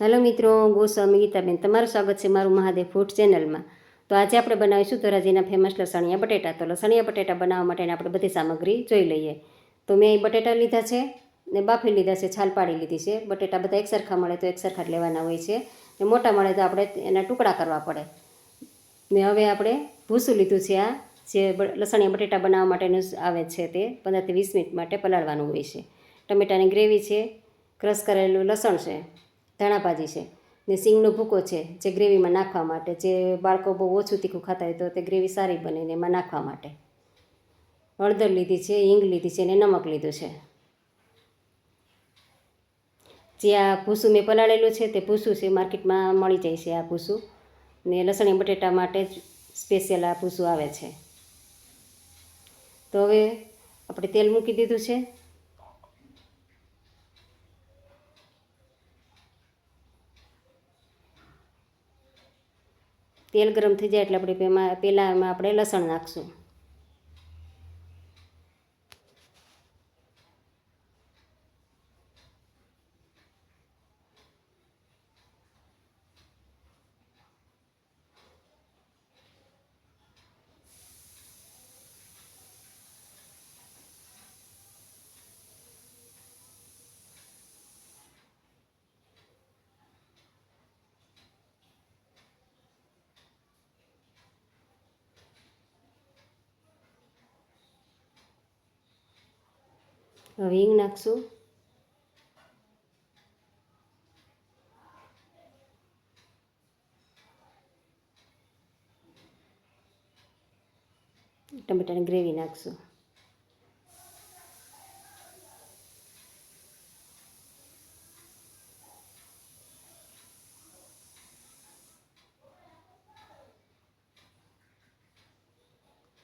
Hello મિત્રો ગોસ્વામી ગીતાબેન. તમારું સ્વાગત છે મારું મહાદેવ ફૂડ ચેનલમાં. તો આજે આપણે બનાવીશું ધોરાજીના ફેમસ લસણિયા બટેટા. તો લસણિયા બટેટા બનાવવા માટેની આપણે બધી સામગ્રી જોઈ લઈએ. તો મેં અહીં બટેટા લીધા છે ને બાફી લીધા છે, છાલ પાડી લીધી છે. બટેટા બધા એકસરખા મળે તો એકસરખા જ લેવાના હોય છે. ને મોટા મળે તો આપણે એના ટુકડા કરવા પડે. ને હવે આપણે ભૂસું લીધું છે આ, જે લસણિયા બટેટા બનાવવા માટેનું આવે છે તે પંદરથી વીસ મિનિટ માટે પલાળવાનું હોય છે. ટમેટાની ગ્રેવી છે, ક્રશ કરેલું લસણ છે. ધાણા ભાજી છે. ને સિંગનો ભૂકો છે જે ગ્રેવીમાં નાખવા માટે. જે બાળકો બહુ ઓછું તીખું ખાતા હોય તો તે ગ્રેવી સારી બને ને એમાં નાખવા માટે. હળદર લીધી છે, હિંગ લીધી છે ને નમક લીધું છે. જે આ ભૂસું મેં પલાળેલું છે તે ભૂસું છે, માર્કેટમાં મળી જાય છે આ ભૂસું. ને લસણી બટેટા માટે જ સ્પેશિયલ આ ભૂસું આવે છે. તો હવે આપણે તેલ મૂકી દીધું છે. તેલ ગરમ થઈ જાય એટલે આપણે એમાં પહેલાં એમાં આપણે લસણ નાખશું. હવે હિંગ નાખશું. ટમેટાની ગ્રેવી નાખશું.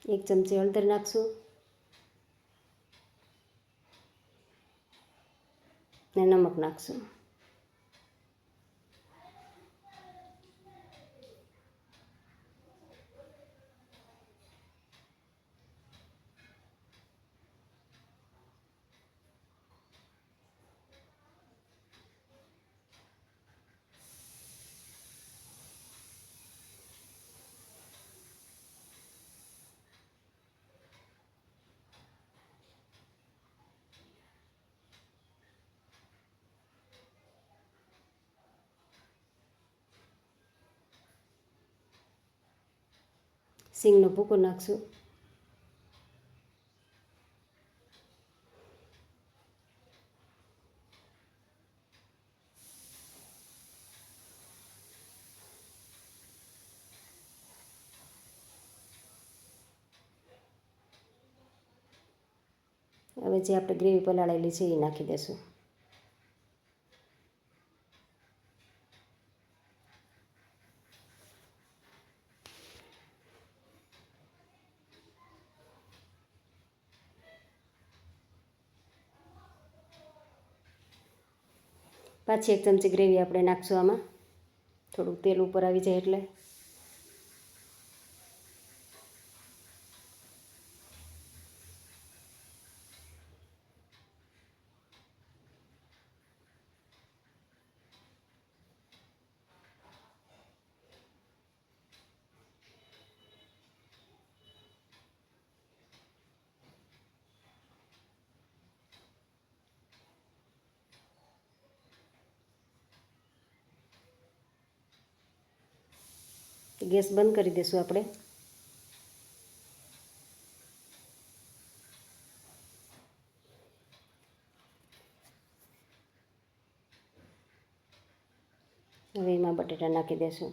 એક ચમચી હળદર નાખશું. ને નમક નાખશું સિંગનો ભૂકો નાખશું હવે જે આપણે ગ્રેવી પલાળેલી છે એ નાખી દેશું પાછી એક ચમચી ગ્રેવી આપણે નાખશું આમાં. થોડુંક તેલ ઉપર આવી જાય એટલે. ગેસ બંધ કરી દઈશું આપણે. હવે એમાં બટેટા નાખી દઈશું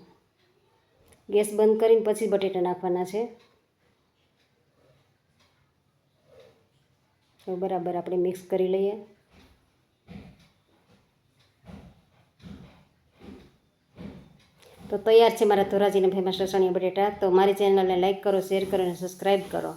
ગેસ બંધ કરીને પછી બટેટા નાખવાના છે. તો બરાબર આપણે મિક્સ કરી લઈએ. તો તૈયાર છે મારા ધોરાજીને ફેમસ લસણિયા બટેટા. તો મારી ચેનલને લાઈક કરો શેર કરો અને સબસ્ક્રાઈબ કરો.